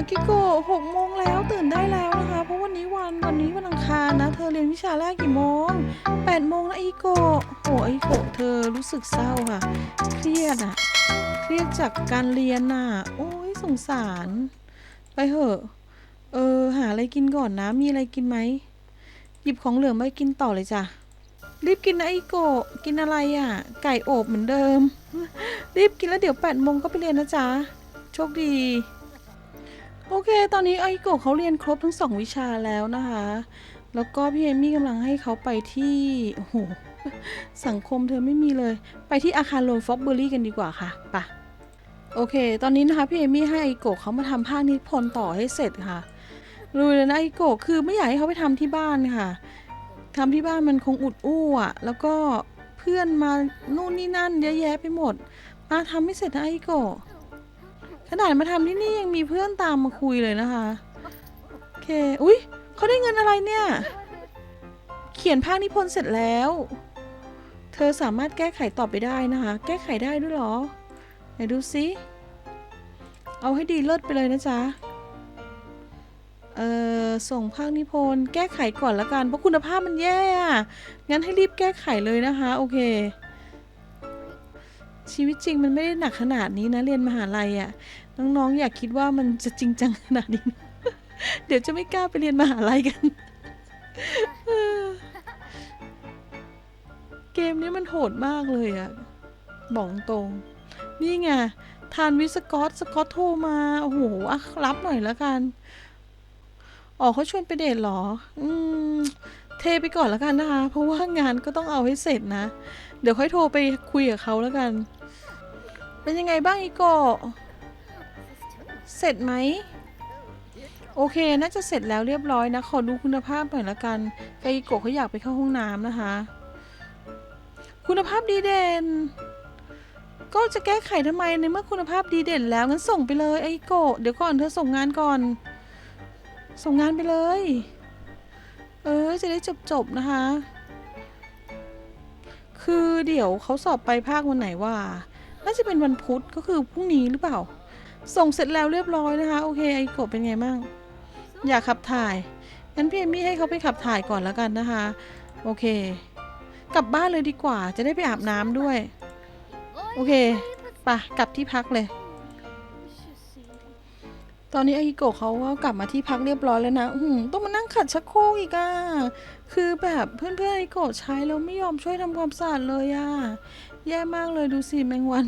อากิโกะหกโมงแล้วตื่นได้แล้วนะคะ เพราะวันนี้วันวันนี้วันอังคารนะ เธอเรียนวิชาแรกกี่โมงแปดโมงนะอากิโกะโอ้อากิโกะเธอรู้สึกเศร้าค่ะ เครียดอะเครียดจากการเรียนน่ะโอ้ยสงสาร ไปเถอะ เออ หาอะไรกินก่อนนะ มีอะไรกินไหม หยิบของเหลืองมากินต่อเลยจ้ะ รีบกินนะไอโกะกินอะไรอะ่ะ ไก่อบเหมือนเดิม รีบกินแล้วเดี๋ยวแปดโมงก็ไปเรียนนะจ๊ะ โชคดี โอเค ตอนนี้ไอโกะเขาเรียนครบทั้งสองวิชาแล้วนะคะ แล้วก็พี่เอมี่กำลังให้เขาไปที่โอ้โหสังคมเธอไม่มีเลย ไปที่อาคารโลนฟ็อกเบอรี่กันดีกว่าค่ะไปะโอเค ตอนนี้นะคะพี่เอมี่ให้ไอโกะเขามาทำภาคนิพนธ์ต่อให้เสร็จค่ะรู้เลยนะไอโกะคือไม่อยากให้เขาไปทำที่บ้านค่ะทำที่บ้านมันคงอุดอู้อะ แล้วก็เพื่อนมานู่นนี่นั่นเยอะแยะไปหมดมาทำไม่เสร็จนะไอโกะ ขนาดมาทำที่นี่ยังมีเพื่อนตามมาคุยเลยนะคะโอเคอุ๊ยเขาได้เงินอะไรเนี่ย เขียนภาคนิพนธ์เสร็จแล้ว เธอสามารถแก้ไขต่อไปได้นะคะ แก้ไขได้ด้วยเหรอไหนดูซิเอาให้ดีเลิศไปเลยนะจ๊ะเอ่อส่งภาคนิพนธ์แก้ไขก่อนละกันเพราะคุณภาพมันแย่อะงั้นให้รีบแก้ไขเลยนะคะ โอเค ชีวิตจริงมันไม่ได้หนักขนาดนี้นะเรียนมหาลัยอะ่ะน้องๆ อยากคิดว่ามันจะจริงจังขนาดนี้นะเดี๋ยวจะไม่กล้าไปเรียนมหาลัยกัน เกมนี้มันโหดมากเลยอะบอกตรง นี่ไงทานวิสกอตสกอตโทรมาโอ้โหอะรับหน่อยแล้วกันอ๋อเขาชวนไปเดทเหรอ อืม เทไปก่อนแล้วกันนะคะ เพราะว่างานก็ต้องเอาให้เสร็จนะ เดี๋ยวค่อยโทรไปคุยกับเขาแล้วกัน เป็นยังไงบ้างอีโกเสร็จไหม โอเค น่าจะเสร็จแล้วเรียบร้อยนะ ขอดูคุณภาพหน่อยละกันไกอีโกะเขาอยากไปเข้าห้องน้ำนะคะ คุณภาพดีเด่น ก็จะแก้ไขทำไมในเมื่อคุณภาพดีเด่นแล้วงั้นส่งไปเลยไอโกะเดี๋ยวก่อนเธอส่งงานก่อน ส่งงานไปเลย เออ จะได้จบจบๆนะคะ คือเดี๋ยวเขาสอบไปภาควันไหนว่า น่าจะเป็นวันพุธก็คือพรุ่งนี้หรือเปล่า ส่งเสร็จแล้วเรียบร้อยนะคะ โอเคไอโกะเป็นไงบ้างอยากขับถ่ายงั้นพี่เอมี่ให้เขาไปขับถ่ายก่อนแล้วกันนะคะ โอเค กลับบ้านเลยดีกว่าจะได้ไปอาบน้ำด้วย โอเคปะกลับที่พักเลย ตอนนี้ไอโกะเขาก็กลับมาที่พักเรียบร้อยแล้วนะอื้อหือต้องมานั่งขัดชักโครกอีกอะ คือแบบเพื่อนๆไอโกะใช้แล้วไม่ยอมช่วยทำความสะอาดเลยอะแย่มากเลยดูสิแมงวัน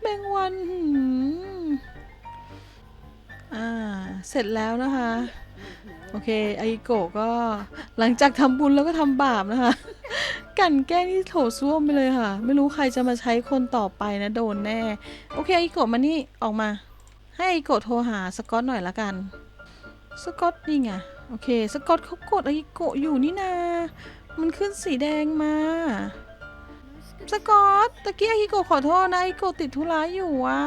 แมงวันอ่าเสร็จแล้วนะคะ โอเคไอโกะก็หลังจากทำบุญแล้วก็ทำบาปนะคะ กันแกล้งที่โถส้วมไปเลยค่ะ ไม่รู้ใครจะมาใช้คนต่อไปนะโดนแน่ โอเคไอโกะมานี่ออกมา ให้ไอโกะโทรหาสกอตหน่อยละกัน สกอตนี่ไง โอเค สกอตเขากดไอโกะอยู่นี่นา มันขึ้นสีแดงมา สกอตตะกี้ไอโกะขอโทษนะไอโกะติดธุระอยู่อะ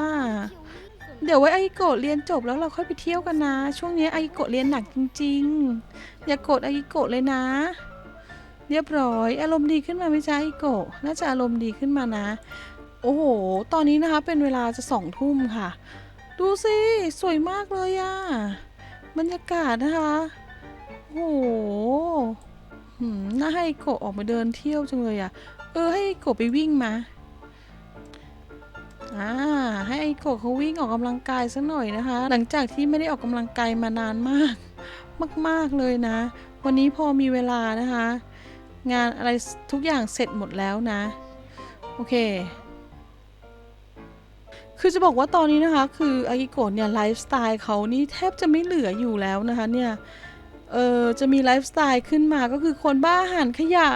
เดี๋ยวไว้ไอโกะเรียนจบแล้วเราค่อยไปเที่ยวกันนะ ช่วงนี้ไอโกะเรียนหนักจริง ๆ อย่ากดไอโกะเลยนะ เรียบร้อย อารมณ์ดีขึ้นมาไหมจ๊ะไอโกะ น่าจะอารมณ์ดีขึ้นมานะ โอ้โห ตอนนี้นะคะเป็นเวลาจะสองทุ่มค่ะ ดูสิ สวยมากเลยอะบรรยากาศนะคะ โอ้โหน่าให้โกะออกมาเดินเที่ยวจังเลยอะเออให้โกะไปวิ่งมา อ่า ให้โกะเขาวิ่งออกกำลังกายสักหน่อยนะคะ หลังจากที่ไม่ได้ออกกำลังกายมานานมาก มาก ๆ เลยนะ วันนี้พอมีเวลานะคะ งานอะไรทุกอย่างเสร็จหมดแล้วนะ โอเค คือจะบอกว่าตอนนี้นะคะ คืออากิโกะเนี่ยไลฟ์สไตล์เขานี่แทบจะไม่เหลืออยู่แล้วนะคะเนี่ย เออจะมีไลฟ์สไตล์ขึ้นมาก็คือคนบ้าอาหารขยะ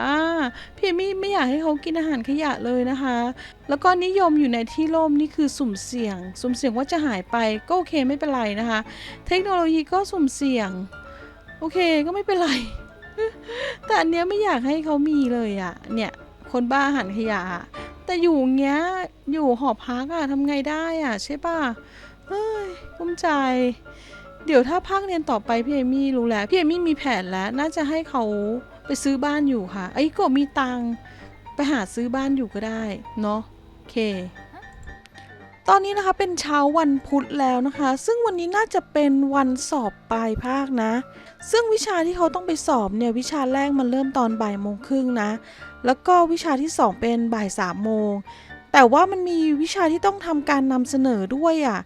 พี่มี่ไม่อยากให้เขากินอาหารขยะเลยนะคะ แล้วก็นิยมอยู่ในที่ร่มนี่คือสุ่มเสี่ยง สุ่มเสี่ยงว่าจะหายไปก็โอเคไม่เป็นไรนะคะ เทคโนโลยีก็สุ่มเสี่ยง โอเคก็ไม่เป็นไร แต่อันเนี้ยไม่อยากให้เขามีเลยอะเนี่ยคนบ้าอาหารขยะแต่อยู่งเงี้ยอยู่หอพักอะทำไงได้อะใช่ป่ะเฮ้ยกุ้มใจ เดี๋ยวถ้าภาคเรียนต่อไปพี่เอมี่รู้แล้วพี่เอมี่มีแผนแล้ว น่าจะให้เขาไปซื้อบ้านอยู่ค่ะ ไอ้ก็มีตังไปหาซื้อบ้านอยู่ก็ได้เนาะโอเค ตอนนี้นะคะเป็นเช้าวันพุธแล้วนะคะ ซึ่งวันนี้น่าจะเป็นวันสอบปลายภาคนะ ซึ่งวิชาที่เขาต้องไปสอบเนี่ยวิชาแรกมันเริ่มตอนบ่ายโมงครึ่งนะ แล้วก็วิชาที่สองเป็นบ่ายสามโมงแต่ว่ามันมีวิชาที่ต้องทำการนำเสนอด้วยอะ่ะ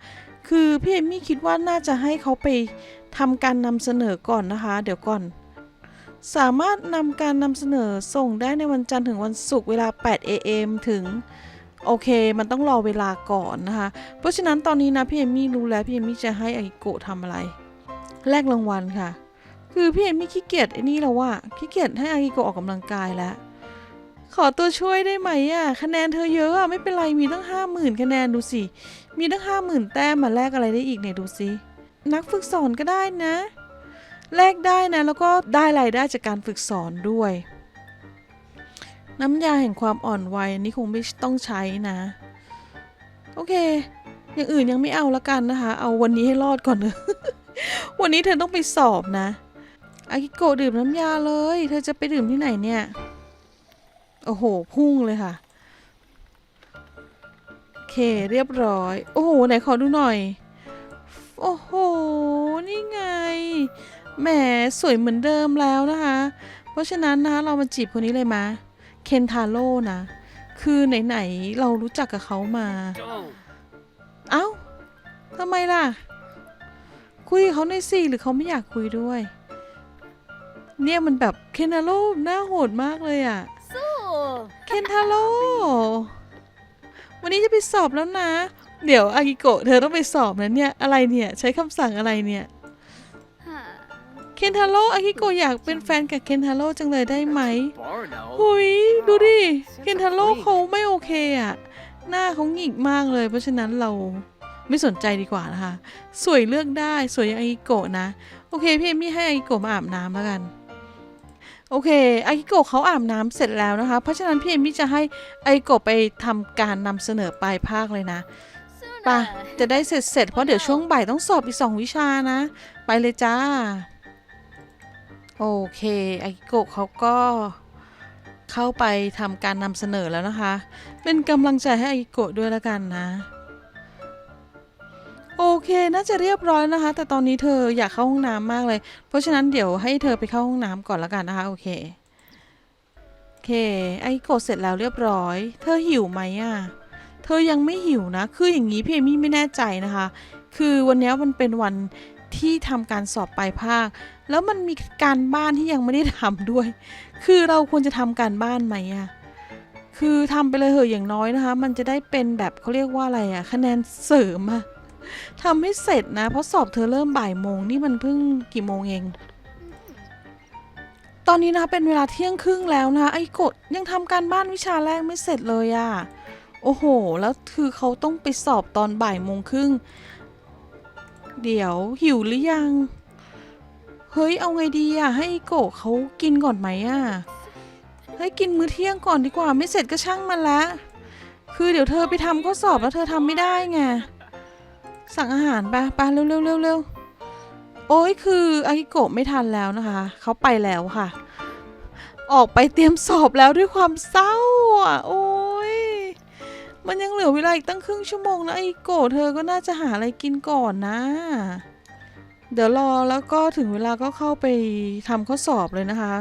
คือพี่เอมมี่คิดว่าน่าจะให้เขาไปทำการนำเสนอก่อนนะคะ เดี๋ยวก่อน สามารถนำการนำเสนอส่งได้ในวันจันทร์ถึงวันศุกร์เวลา 8 a.m. ถึงโอเค มันต้องรอเวลาก่อนนะคะ เพราะฉะนั้นตอนนี้นะพี่เอมมี่รู้แล้วพี่เอมมี่จะให้อากิโกะทำอะไร แลกรางวัลค่ะ คือพี่เอมมี่ขี้เกียจไอ้นี่แล้วว่าขี้เกียจให้อากิโกะออกกำลังกายแล้วขอตัวช่วยได้ไหมอะคะแนนเธอเยอะอะไม่เป็นไรมีตั้งห้าหมื่นคะแนนดูสิ มีตั้งห้าหมื่นแต้มมาแลกอะไรได้อีกเนี่ยดูสิ นักฝึกสอนก็ได้นะ แลกได้นะ แล้วก็ได้รายได้จากการฝึกสอนด้วย น้ำยาแห่งความอ่อนวัยนี้คงไม่ต้องใช้นะ โอเค อย่างอื่นยังไม่เอาละกันนะคะ เอาวันนี้ให้รอดก่อนเถอะวันนี้เธอต้องไปสอบนะ อากิโกะดื่มน้ำยาเลย เธอจะไปดื่มที่ไหนเนี่ย โอ้โห พุ่งเลยค่ะ เคเรียบร้อย โอ้โห ไหนขอดูหน่อย โอ้โห นี่ไง แหมสวยเหมือนเดิมแล้วนะคะ เพราะฉะนั้นนะเรามาจีบคนนี้เลยมะเคนทาโร่นะ คือไหนๆเรารู้จักกับเขามา Go. เอ้าทำไมล่ะ คุยกับเขาในอยสิหรือเขาไม่อยากคุยด้วย เนี่ยมันแบบเคนทาโร่หน้าโหดมากเลยอะ่ะเคนทาโร่ วันนี้จะไปสอบแล้วนะ เดี๋ยวอากิโกะเธอต้องไปสอบนะเนี่ย อะไรเนี่ย ใช้คำสั่งอะไรเนี่ยเคนทาโร่อากิโกะอยากเป็นแฟนกับเคนทาโร่จังเลยได้ไหมหุยดูดิ เคนทาโร่เขาไม่โอเคอะหน้าเขาหงิกมากเลย เพราะฉะนั้นเราไม่สนใจดีกว่านะคะ สวยเลือกได้ สวยอย่างอากิโกะนะ โอเคพี่เอมี่ให้อากิโกะมาอาบน้ำแล้วกัน โอเคอากิโกะเขาอาบน้ำเสร็จแล้วนะคะ เพราะฉะนั้นพี่เอมมี่จะให้อากิโกะไปทำการนำเสนอปลายภาคเลยนะไปะจะได้เสร็จเสร็จๆเพราะเดี๋ยวช่วงบ่ายต้องสอบอีกสองวิชานะ ไปเลยจ้า โอเคอากิโกะเขาก็เข้าไปทำการนำเสนอแล้วนะคะ เป็นกำลังใจให้อากิโกะด้วยละกันนะ โอเค น่าจะเรียบร้อยนะคะ แต่ตอนนี้เธออยากเข้าห้องน้ำมากเลย เพราะฉะนั้นเดี๋ยวให้เธอไปเข้าห้องน้ำก่อนละกันนะคะ โอเค โอเค ไอโกะเสร็จแล้วเรียบร้อย เธอหิวไหมอะ เธอยังไม่หิวนะ คืออย่างนี้พี่เอมี่ไม่แน่ใจนะคะ คือวันนี้มันเป็นวันที่ทำการสอบปลายภาค แล้วมันมีการบ้านที่ยังไม่ได้ทำด้วย คือเราควรจะทำการบ้านไหมอะคือทำไปเลยเหอะอย่างน้อยนะคะ มันจะได้เป็นแบบเขาเรียกว่าอะไรอะคะแนนเสริมอะ ทำให้เสร็จนะ เพราะสอบเธอเริ่มบ่ายโมงนี่มันเพิ่งกี่โมงเอง ตอนนี้นะคะเป็นเวลาเที่ยงครึ่งแล้วนะไอ้กดยังทำการบ้านวิชาแรกไม่เสร็จเลยอะโอ้โห แล้วคือเขาต้องไปสอบตอนบ่ายโมงครึ่ง เดี๋ยวหิวหรือยัง เฮ้ย เอาไงดีอะให้อีโกะเขากินก่อนไหมอะให้กินมื้อเที่ยงก่อนดีกว่า ไม่เสร็จก็ช่างมันละ คือเดี๋ยวเธอไปทำข้อสอบแล้วเธอทำไม่ได้ไง สั่งอาหารไปไปเร็วเร็วเร็วเร็วโอ้ยคืออากิโกะไม่ทันแล้วนะคะ เขาไปแล้วค่ะ ออกไปเตรียมสอบแล้วด้วยความเศร้าอะโอ้ยมันยังเหลือเวลาอีกตั้งครึ่งชั่วโมงนะอากิโกะเธอก็น่าจะหาอะไรกินก่อนนะ เดี๋ยวรอแล้วก็ถึงเวลาก็เข้าไปทำข้อสอบเลยนะคะ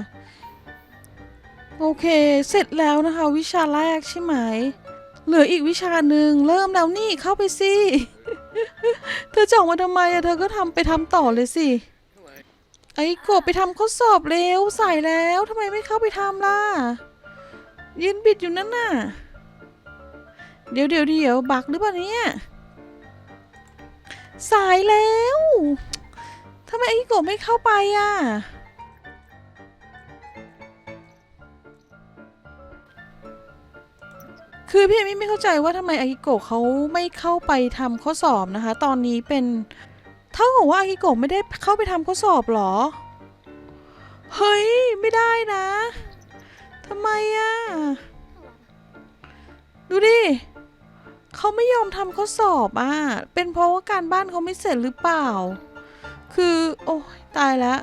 โอเค เสร็จแล้วนะคะ วิชาแรกใช่ไหม เหลืออีกวิชาหนึ่งเริ่มแล้วนี่เข้าไปสิ เธอจะออกมาทำไมอะเธอก็ทำไปทำต่อเลยสิ ไอ้กบไปทำข้อสอบเร็วใส่แล้วทำไมไม่เข้าไปทำล่ะ ยืนบิดอยู่นั่นน่ะ เดี๋ยวเดี๋ยวเดี๋ยวบักหรือเปล่าเนี่ยสายแล้วทำไมไอ้กบไม่เข้าไปอะ คือพี่เอมี่ไม่เข้าใจว่าทำไมอากิโกะเขาไม่เข้าไปทำข้อสอบนะคะ ตอนนี้เป็นเท่ากับว่าอากิโกะไม่ได้เข้าไปทำข้อสอบหรอ เฮ้ย ไม่ได้นะทำไมอะดูดิเขาไม่ยอมทำข้อสอบอะ เป็นเพราะว่าการบ้านเขาไม่เสร็จหรือเปล่า คือ โอ้ตายแล้ว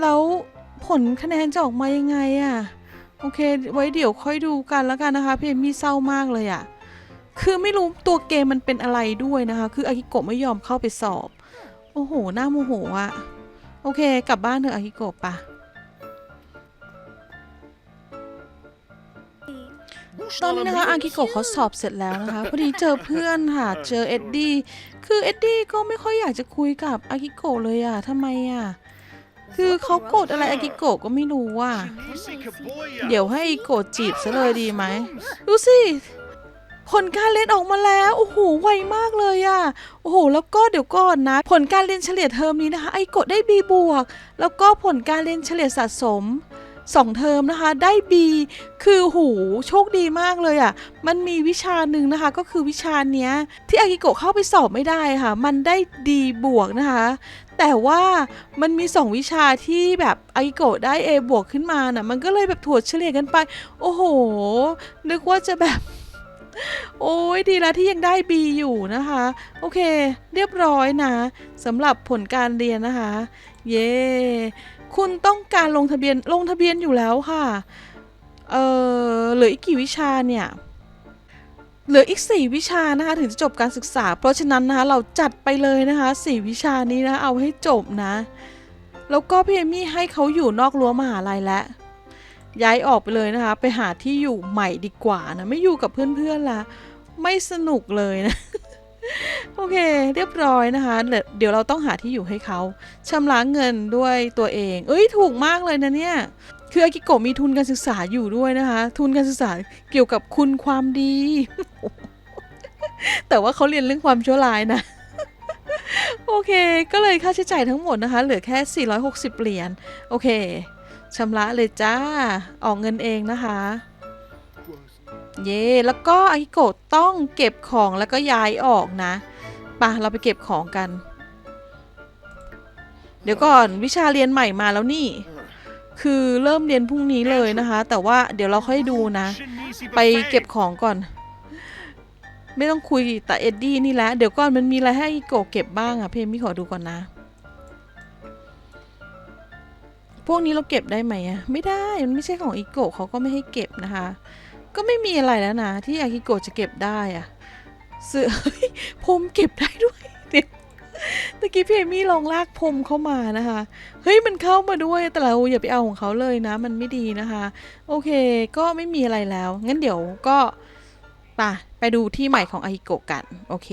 แล้วผลคะแนนจะออกมายังไงอะ โอเค ไว้เดี๋ยวค่อยดูกันแล้วกันนะคะพี่เอมี่เศร้ามากเลยอะ่ะคือไม่รู้ตัวเกมมันเป็นอะไรด้วยนะคะ คืออากิโกะไม่ยอมเข้าไปสอบ โอ้โหหน้าโมโหอะโอเค กลับบ้านเถอะอากิโกะปะตอนนี้นะคะอากิโกะเขาสอบเสร็จแล้วนะคะพอดีเจอเพื่อนค่ะเจอเอ็ดดี้คือเอ็ดดี้ก็ไม่ค่อยอยากจะคุยกับอากิโกะเลยอะทำไมอะ คือเขาโกรธอะไรอากิโกะก็ไม่รู้ว่า เดี๋ยวให้อากิโกะจีบซะเลยดีไหม ดูสิ ผลการเรียนออกมาแล้ว โอ้โห ไวมากเลยอะโอ้โห แล้วก็เดี๋ยวก่อนนะ ผลการเรียนเฉลี่ยเทอมนี้นะคะ ไอโกะได้ B บวก แล้วก็ผลการเรียนเฉลี่ยสะสม สองเทอมนะคะ ได้ B คือโหโชคดีมากเลยอะ่ะ มันมีวิชาหนึ่งนะคะ ก็คือวิชาเนี้ย ที่อากิโกะเข้าไปสอบไม่ได้ค่ะ มันได้ D บวกนะคะ แต่ว่ามันมีสองวิชาที่แบบอากิโกะได้ A บวกขึ้นมาน่ะ มันก็เลยแบบถั่วเฉลี่ยกันไป โอ้โห นึกว่าจะแบบโอ้ยดีแล้วที่ยังได้ B อยู่นะคะ โอเค เรียบร้อยนะสำหรับผลการเรียนนะคะ เย้ คุณต้องการลงทะเบียนลงทะเบียนอยู่แล้วค่ะ เออเหลืออีกกี่วิชาเนี่ย เหลืออีก 4 วิชานะคะถึงจะจบการศึกษา เพราะฉะนั้นนะคะเราจัดไปเลยนะคะ 4 วิชานี้นะเอาให้จบนะ แล้วก็พี่เอมี่ให้เขาอยู่นอกรั้วมหาลัยแล้วย้ายออกไปเลยนะคะ ไปหาที่อยู่ใหม่ดีกว่านะ ไม่อยู่กับเพื่อนๆละไม่สนุกเลยนะ โอเค เรียบร้อยนะคะเดี๋ยวเดี๋ยวเราต้องหาที่อยู่ให้เขาชำระเงินด้วยตัวเอง เอ้ยถูกมากเลยนะเนี่ย คืออากิโกะมีทุนการศึกษาอยู่ด้วยนะคะ ทุนการศึกษาเกี่ยวกับคุณความดี แต่ว่าเขาเรียนเรื่องความชั่วร้ายนะโอเค ก็เลยค่าใช้จ่ายทั้งหมดนะคะ เหลือแค่ 460 เหรียญ โอเค ชำระเลยจ้า ออกเงินเองนะคะ เย่แล้วก็อากิโกะต้องเก็บของแล้วก็ย้ายออกนะปะเราไปเก็บของกัน เดี๋ยวก่อนวิชาเรียนใหม่มาแล้วนี่ คือเริ่มเรียนพรุ่งนี้เลยนะคะ แต่ว่าเดี๋ยวเราค่อยดูนะ ไปเก็บของก่อน ไม่ต้องคุยแต่เอ็ดดี้นี่แหละเดี๋ยวก่อนมันมีอะไรให้อากิโกะเก็บบ้างอะเพมมี่ขอดูก่อนนะ พวกนี้เราเก็บได้ไหมอะไม่ได้มันไม่ใช่ของอีโกะเขาก็ไม่ให้เก็บนะคะ ก็ไม่มีอะไรแล้วนะ ที่อากิโกะจะเก็บได้อะเสือเฮ้ยพรมเก็บได้ด้วยเดี๋ยวตะกี้พี่เอมี่ลองลากพรมเข้ามานะคะ เฮ้ยมันเข้ามาด้วยแต่เราอย่าไปเอาของเขาเลยนะ มันไม่ดีนะคะ โอเคก็ไม่มีอะไรแล้ว งั้นเดี๋ยวก็ป่ะไปดูที่ใหม่ของอากิโกะกัน โอเค